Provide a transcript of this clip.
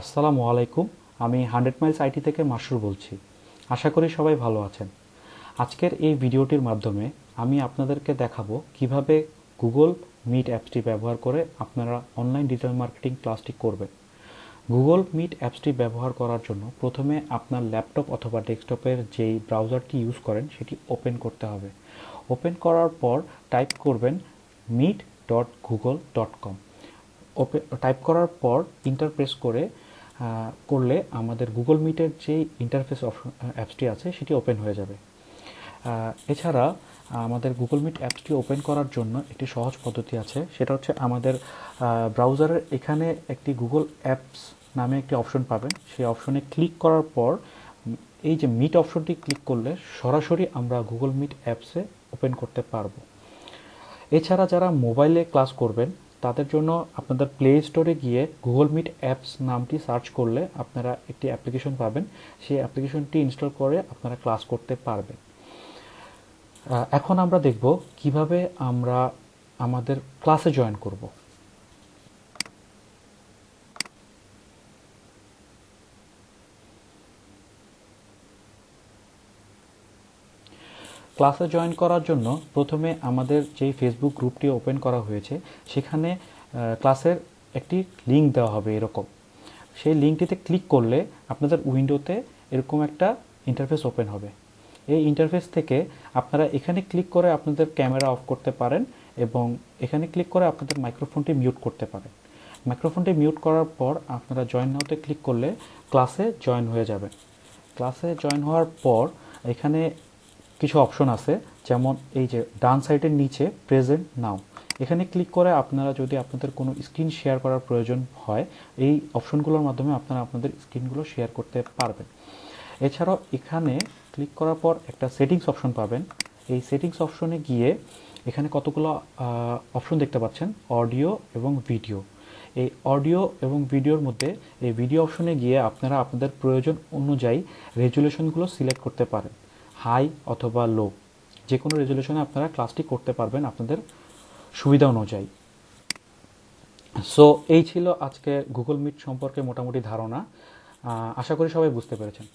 আসসালামু আলাইকুম, আমি হান্ড্রেড মাইলস আইটি থেকে মাসুর বলছি। আশা করি সবাই ভালো আছেন। আজকের এই ভিডিওটির মাধ্যমে আমি আপনাদেরকে দেখাবো কীভাবে গুগল মিট অ্যাপসটি ব্যবহার করে আপনারা অনলাইন ডিজিটাল মার্কেটিং ক্লাসটি করবেন। গুগল মিট অ্যাপসটি ব্যবহার করার জন্য প্রথমে আপনার ল্যাপটপ অথবা ডেস্কটপের যেই ব্রাউজারটি ইউজ করেন, সেটি ওপেন করতে হবে। ওপেন করার পর টাইপ করবেন meet dot Google dot com type করার পর ইন্টারপ্রেস করে করলে আমাদের গুগল মিটের যে ইন্টারফেস অ্যাপসটি আছে সেটি ওপেন হয়ে যাবে। এছাড়া আমাদের গুগল মিট অ্যাপসটি ওপেন করার জন্য একটি সহজ পদ্ধতি আছে। সেটা হচ্ছে আমাদের ব্রাউজারের এখানে একটি গুগল অ্যাপস নামে একটি অপশন পাবেন। সেই অপশনে ক্লিক করার পর, এই যে মিট অপশনটি ক্লিক করলে সরাসরি আমরা গুগল মিট অ্যাপসে ওপেন করতে পারব। এছাড়া যারা মোবাইলে ক্লাস করবেন তাদের জন্য আপনাদের প্লে স্টোরে গিয়ে গুগল মিট অ্যাপস নামটি সার্চ করলে আপনারা একটি অ্যাপ্লিকেশন পাবেন। সেই অ্যাপ্লিকেশনটি ইনস্টল করে আপনারা ক্লাস করতে পারবেন। এখন আমরা দেখব কীভাবে আমরা আমাদের ক্লাসে জয়েন করব। ক্লাসে জয়েন করার জন্য প্রথমে আমাদের যেই ফেসবুক গ্রুপটি ওপেন করা হয়েছে, সেখানে ক্লাসের একটি লিঙ্ক দেওয়া হবে এরকম। সেই লিঙ্কটিতে ক্লিক করলে আপনাদের উইন্ডোতে এরকম একটা ইন্টারফেস ওপেন হবে। এই ইন্টারফেস থেকে আপনারা এখানে ক্লিক করে আপনাদের ক্যামেরা অফ করতে পারেন এবং এখানে ক্লিক করে আপনাদের মাইক্রোফোনটি মিউট করতে পারেন। মাইক্রোফোনটি মিউট করার পর আপনারা জয়েন নাওতে ক্লিক করলে ক্লাসে জয়েন হয়ে যাবেন। ক্লাসে জয়েন হওয়ার পর এখানে কিছু অপশন আছে, যেমন এই যে ডান সাইডের নিচে প্রেজেন্ট নাও এখানে ক্লিক করে আপনারা যদি আপনাদের কোনো স্ক্রিন শেয়ার করার প্রয়োজন হয়, এই অপশনগুলোর মাধ্যমে আপনারা আপনাদের স্ক্রিনগুলো শেয়ার করতে পারবেন। এছাড়াও এখানে ক্লিক করার পর একটা সেটিংস অপশন পাবেন। এই সেটিংস অপশনে গিয়ে এখানে কতগুলো অপশন দেখতে পাচ্ছেন অডিও এবং ভিডিও এই অডিও এবং ভিডিওর মধ্যে এই ভিডিও অপশনে গিয়ে আপনারা আপনাদের প্রয়োজন অনুযায়ী রেজুলেশনগুলো সিলেক্ট করতে পারেন। হাই অথবা লো, যে কোনো রেজুলেশনে আপনারা ক্লাসটি করতে পারবেন আপনাদের সুবিধা অনুযায়ী। সো এই ছিল আজকে গুগল মিট সম্পর্কে মোটামুটি ধারণা। আশা করি সবাই বুঝতে পেরেছেন।